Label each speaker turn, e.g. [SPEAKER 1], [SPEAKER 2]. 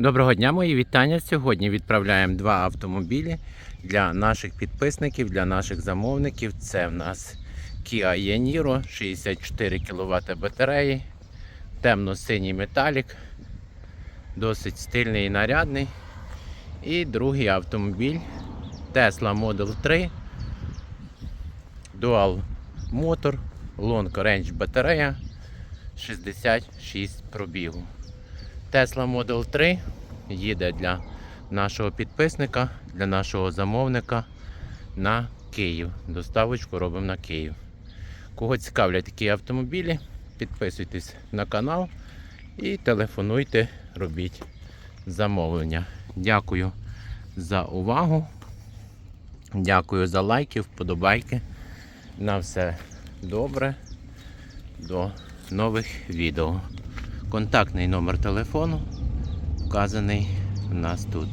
[SPEAKER 1] Доброго дня, мої вітання. Сьогодні відправляємо два автомобілі для наших підписників, для наших замовників. Це в нас Kia e-Niro, 64 кВт батареї, темно-синій металік, досить стильний і нарядний. І другий автомобіль Tesla Model 3, Dual Motor, Long Range батарея, 66 пробігу. Tesla Model 3 їде для нашого підписника, для нашого замовника на Київ. Доставочку робимо на Київ. Кого цікавлять такі автомобілі, підписуйтесь на канал і телефонуйте, робіть замовлення. Дякую за увагу. Дякую за лайки, вподобайки. На все добре. До нових відео. Контактний номер телефону вказаний у нас тут.